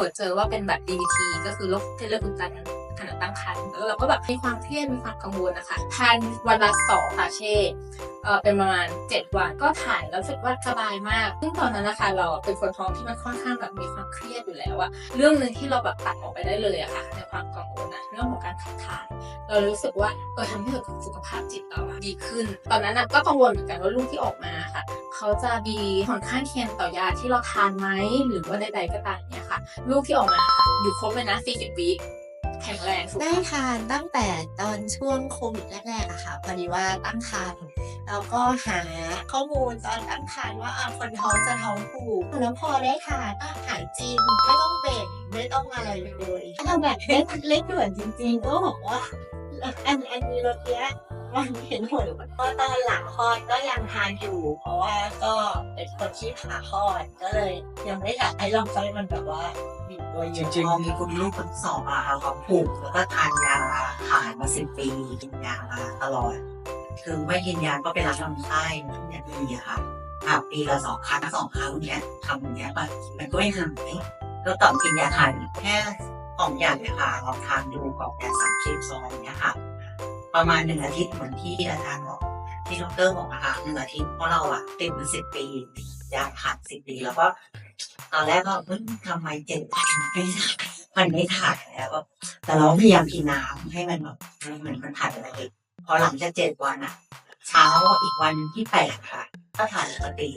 เปิดเจอว่าเป็นแบบ DVT ก็คือโรคเส้นเลือดอุดตันขณะตั้งครรภ์แล้วเราก็แบบมีความเครียดมีความกังวลนะคะทานวันละสองคาเช่เอ่อเป็นประมาณ 7 วันก็ถ่ายแล้วรู้สึกว่าสบายมาก ซึ่งตอนนั้นนะคะเราเป็นคนท้องที่มันค่อนข้างแบบมีความเครียดอยู่แล้วอะเรื่องหนึ่งที่เราแบบตัดออกไปได้เลยอะค่ะในความกังวลอะเรื่องของการขับถ่าย เรารู้สึกว่าเออทำให้เกิดสุขภาพจิตเราดีขึ้น ตอนนั้นก็กังวลเหมือนกันว่าลูกที่ออกมาค่ะ เขาจะมีผลข้างเคียงต่อยาที่เราทานไหมหรือว่าใดๆก็ตามเนี่ย ค่ะ ลูกที่ออกมาค่ะอยู่ครบเลยนะ 40วิแข็งแรงสุขได้ภาพทานตั้งแต่ตอนช่วงโควิดแรกๆอะค่ะพอดีว่าตั้งครรภ์แล้วก็หาข้อมูลตอนตั้งครรภ์ว่าอะคนท้องจะท้องผูกแล้วพอได้ทานอะหายจริงไม่ต้องเบ่งไม่ต้องอะไรเลยถ้าแบบเล็กเล็กด่วนจริงๆก็บอกว่าอันอันนี้รถเนี้ย มันเห็นผลเพราะตอนหลังคลอดก็ยังทานอยู่ เพราะว่าก็เป็นคนที่ผ่าคลอดก็เลย ยังไม่อยากให้ลำไส้มันแบบว่าบีบตัวเยจอะริงๆมีคุณลูกคนสองอะค่ะเขาผูกแล้วก็ทานยาผ่านมาสิบปีกินยามาตลอด คือไม่กินยาก็ไปรับลำไส้ทุกอย่างดีอะค่ะอะปีละสองครั้งสองครั้งเนี้ยทำอย่างเงี้ยไปมันก็ไม่หายแล้วต่อกินยาทานแค่สองอย่างเนี่ยค่ะลองทานดูกล่องยาสามสิบซองเนี้ย ประมาณหนึ่งอาทิตย์เหมือนที่อาจารย์บอกที่ดรบอกนะคะหนึ่งอาทิตย์เพราะเราอะติดมาสิบปียาผ่านสิบปีแล้วก็ตอนแรกก็เฮ้ยทำไมเจ็ดวันไม่ได้มันไม่ถ่ายแล้วแต่เราพยายามกินน้ำให้มันแบบเหมือนมันถ่ายอะไรอีกพอหลังจากเจ็ดวันอะเช้าอีกวันที่แปดค่ะ ก็ถ่ายปกติ